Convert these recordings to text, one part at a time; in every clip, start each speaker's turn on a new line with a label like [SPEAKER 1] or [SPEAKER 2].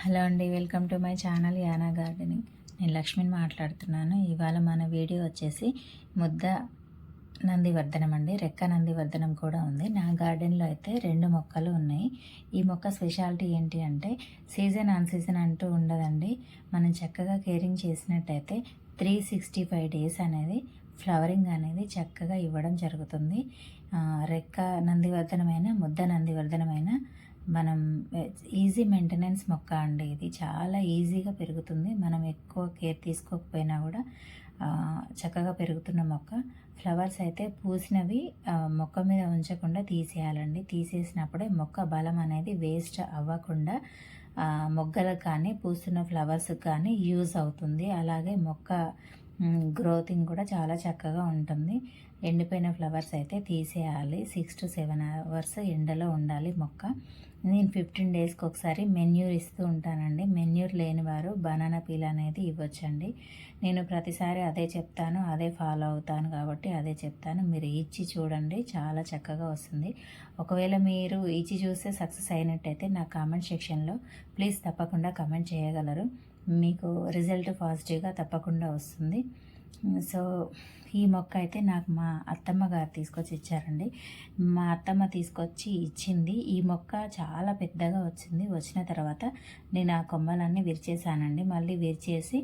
[SPEAKER 1] Hello అండి welcome to my channel యానా gardening. నేను లక్ష్మిని మాట్లాడుతున్నాను. ఇవాళ మన వీడియో వచ్చేసి ముద్ద నందివర్ధనం అండి రెక్క నందివర్ధనం కూడా ఉంది. నా గార్డెన్లో అయితే రెండు మొక్కలు ఉన్నాయి. ఈ మొక్క స్పెషాలిటీ ఏంటి అంటే సీజన్ ఆన్ సీజన్ అంటూ ఉండదండి. మనం చక్కగా కేరింగ్ చేసినట్టయితే త్రీ సిక్స్టీ ఫైవ్ డేస్ అనేది ఫ్లవరింగ్ అనేది చక్కగా ఇవ్వడం జరుగుతుంది. రెక్క నందివర్ధనమైన ముద్ద నందివర్ధనమైన మనం ఈజీ మెయింటెనెన్స్ మొక్క అండి ఇది. చాలా ఈజీగా పెరుగుతుంది. మనం ఎక్కువ కేర్ తీసుకోకపోయినా కూడా చక్కగా పెరుగుతున్న మొక్క. ఫ్లవర్స్ అయితే పూసినవి మొక్క మీద ఉంచకుండా తీసేయాలండి. తీసేసినప్పుడే మొక్క బలం అనేది వేస్ట్ అవ్వకుండా మొగ్గలకు కానీ పూస్తున్న ఫ్లవర్స్కి కానీ యూజ్ అవుతుంది. అలాగే మొక్క గ్రోతింగ్ కూడా చాలా చక్కగా ఉంటుంది. ఎండిపోయిన ఫ్లవర్స్ అయితే తీసేయాలి. సిక్స్ టు సెవెన్ అవర్స్ ఎండలో ఉండాలి మొక్క. నేను ఫిఫ్టీన్ డేస్కి ఒకసారి మెన్యూర్ ఇస్తూ ఉంటానండి. మెన్యూర్ లేని వారు బనానా పీల్ అనేది ఇవ్వచ్చండి. నేను ప్రతిసారి అదే చెప్తాను అదే ఫాలో అవుతాను కాబట్టి అదే చెప్తాను. మీరు ఇచ్చి చూడండి చాలా చక్కగా వస్తుంది. ఒకవేళ మీరు ఇచ్చి చూస్తే సక్సెస్ అయినట్టయితే నా కామెంట్ సెక్షన్లో ప్లీజ్ తప్పకుండా కామెంట్ చేయగలరు. మీకు రిజల్ట్ పాజిటివ్గా తప్పకుండా వస్తుంది. సో ఈ మొక్క అయితే నాకు మా అత్తమ్మ గారు తీసుకొచ్చి ఇచ్చారండి. మా అత్తమ్మ తీసుకొచ్చి ఇచ్చింది. ఈ మొక్క చాలా పెద్దగా వచ్చింది. వచ్చిన తర్వాత నేను ఆ కొమ్మలన్నీ విరిచేసానండి మళ్ళీ విరిచేసి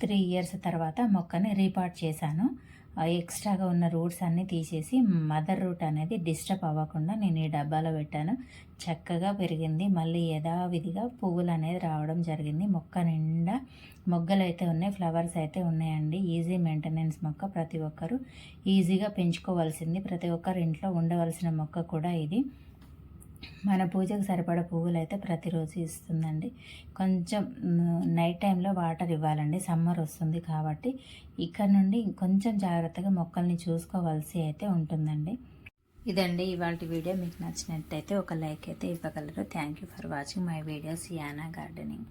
[SPEAKER 1] త్రీ ఇయర్స్ తర్వాత మొక్కని రీపాట్ చేశాను. ఎక్స్ట్రాగా ఉన్న రూట్స్ అన్నీ తీసేసి మదర్ రూట్ అనేది డిస్టర్బ్ అవ్వకుండా నేను ఈ డబ్బాలో పెట్టాను. చక్కగా పెరిగింది. మళ్ళీ యథావిధిగా పువ్వులు అనేది రావడం జరిగింది. మొక్క నిండా మొగ్గలు అయితే ఉన్నాయి. ఫ్లవర్స్ అయితే ఉన్నాయండి. ఈజీ మెయింటెనెన్స్ మొక్క ప్రతి ఒక్కరు ఈజీగా పెంచుకోవాల్సింది. ప్రతి ఒక్కరు ఇంట్లో ఉండవలసిన మొక్క కూడా ఇది. మన పూజకు సరిపడ పువ్వులు అయితే ప్రతిరోజు ఇస్తుందండి. కొంచెం నైట్ టైంలో వాటర్ ఇవ్వాలండి. సమ్మర్ వస్తుంది కాబట్టి ఇక్కడ నుండి కొంచెం జాగ్రత్తగా మొక్కల్ని చూసుకోవాల్సి అయితే ఉంటుందండి. ఇదండి ఇవాళ వీడియో. మీకు నచ్చినట్టయితే ఒక లైక్ అయితే ఇవ్వగలరు. Thank you for watching my videos Yana gardening